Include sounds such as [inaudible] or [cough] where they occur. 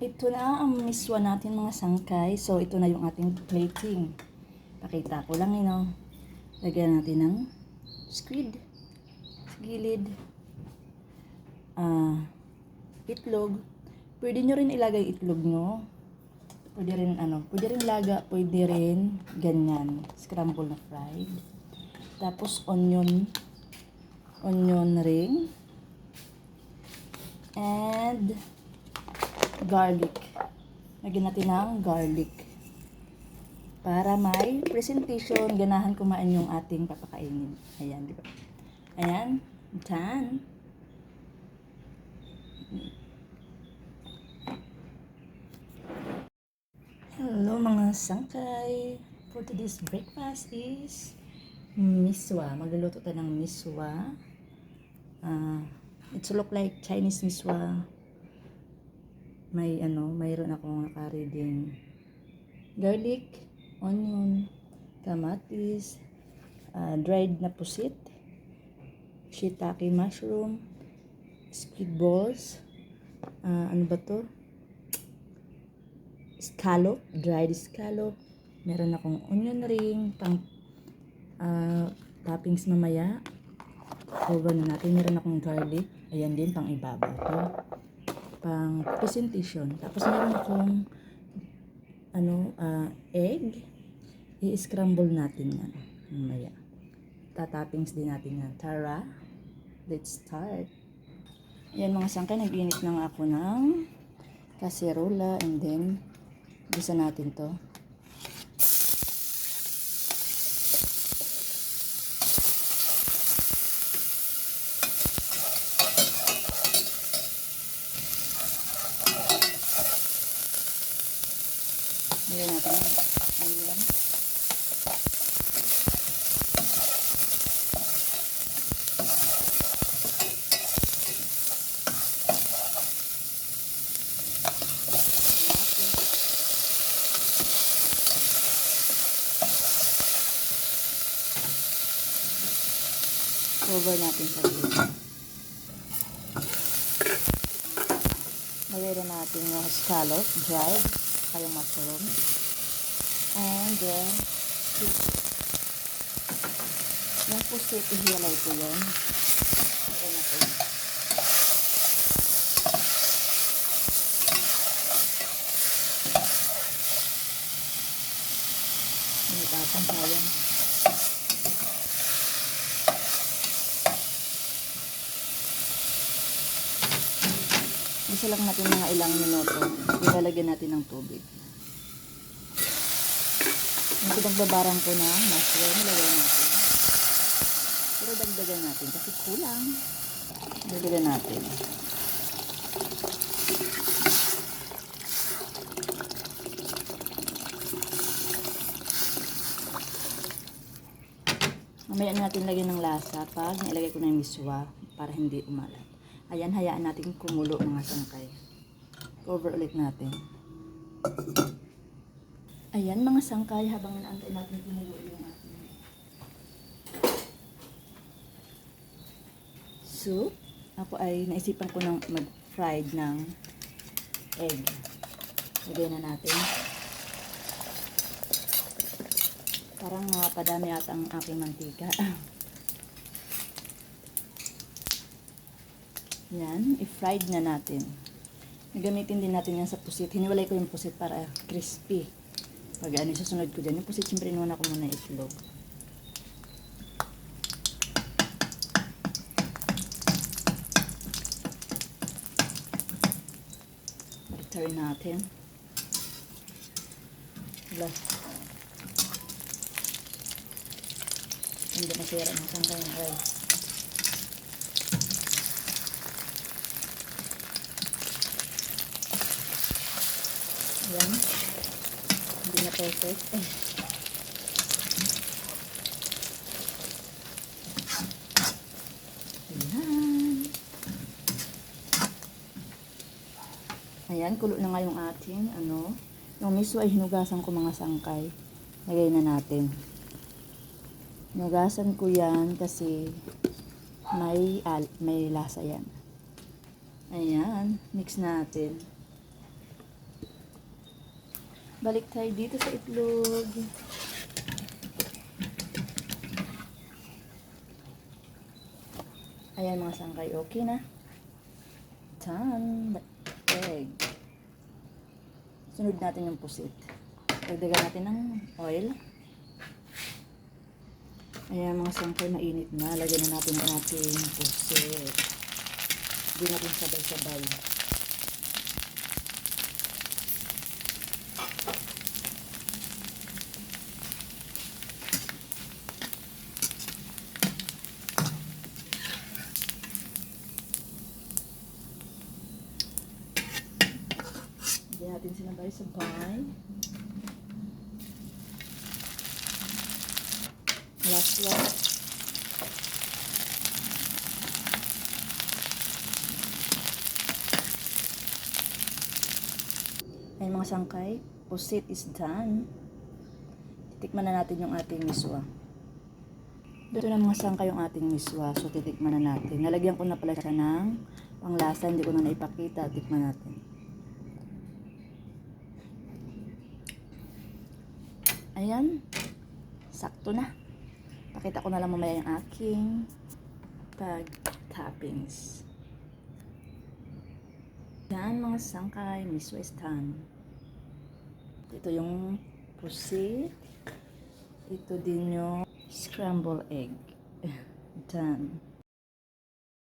Ito na ang miswa natin mga sangkay. So, ito na yung ating plating. Pakita ko lang, you know. Lagyan natin ng squid sa gilid. Ah, itlog. Pwede nyo rin ilagay itlog nyo. Pwede rin ano, pwede rin laga, pwede rin ganyan, scramble na fried. Tapos onion, onion ring. And garlic. Lagyan natin ng garlic. Para may presentation, ganahan kumain yung ating papakainin. Ayan, di ba? Ayan, done. Hello mga sangkay. For today's breakfast is miswa. Magluluto tayo ng miswa. Ah, it's look like Chinese miswa. May ano, mayroon akong nakari din garlic, onion, kamatis, ah, dried na pusit, shiitake mushroom, squid balls, ah, ano ba to? scallop, dried scallop. Meron akong onion ring, pang ah, toppings mamaya. Over na natin. Meron akong garlic. Ayan din, pang ibabaw to. Pang presentation. Tapos meron akong ano, ah, egg. I-scramble natin yan. Mamaya. Tatoppings din natin yan. Tara, let's start. Ayan mga sangkay, nag-init na nga ako ng kaserola and then Bisa natin to. Lagyan natin yung onion. Cover natin sa gilid. Lagay na natin yung scallop, dried, kaya mushroom. And then, yung pusit, ihilay ko yun. Ito na po. Hindi tapang sayang. Isa lang natin mga ilang minuto. Ilalagyan natin ng tubig. Yung pinagbabarang ko na mushroom, lagyan natin. Pero dagdagan natin kasi kulang. Dagdagan natin. Mamaya na natin lagyan ng lasa pag nilagay ko na yung miswa para hindi umalat. Ayan, hayaan natin kumulo mga sangkay. Cover ulit natin. Ayan mga sangkay, habang naantay natin kumulo yung ating soup. Ako ay naisipan ko ng mag-fried ng egg. Lagay na natin. Parang napadami ata ang aking mantika. [laughs] Yan, i-fried na natin. Nagamitin din natin yan sa pusit. Hiniwalay ko yung pusit para crispy. Pag ano, susunod ko dyan. Yung pusit, siyempre inuwan ako muna itlog. Baliktari natin. Wala. Hindi masira ng sangkay ng rice. Yan. Hindi na perfect. Ayan. Ayan, kulo na nga yung ating, ano, yung miso ay hinugasan ko mga sangkay. Lagay na natin. Hinugasan ko yan kasi may, al may lasa yan. Ayan, mix natin. Balik tayo dito sa itlog. Ayan mga sangkay, okay na. Done. Egg. Sunod natin yung pusit. Dagdagan natin ng oil. Ayan mga sangkay, mainit na. Lagyan na natin ang ating pusit. Hindi natin sabay-sabay. Hindi natin sinabay-sabay. Last one. Ayun mga sangkay, pusit is done. Titikman na natin yung ating miswa. Dito na mga sangkay yung ating miswa, so titikman na natin. Nalagyan ko na pala siya ng panglasa, hindi ko na naipakita. Tikman natin. Ayan, sakto na. Pakita ko na lang mamaya yung aking tag toppings. Yan mga sangkay, Miss Westan. Ito yung pusit. Ito din yung scramble egg. [laughs] Done.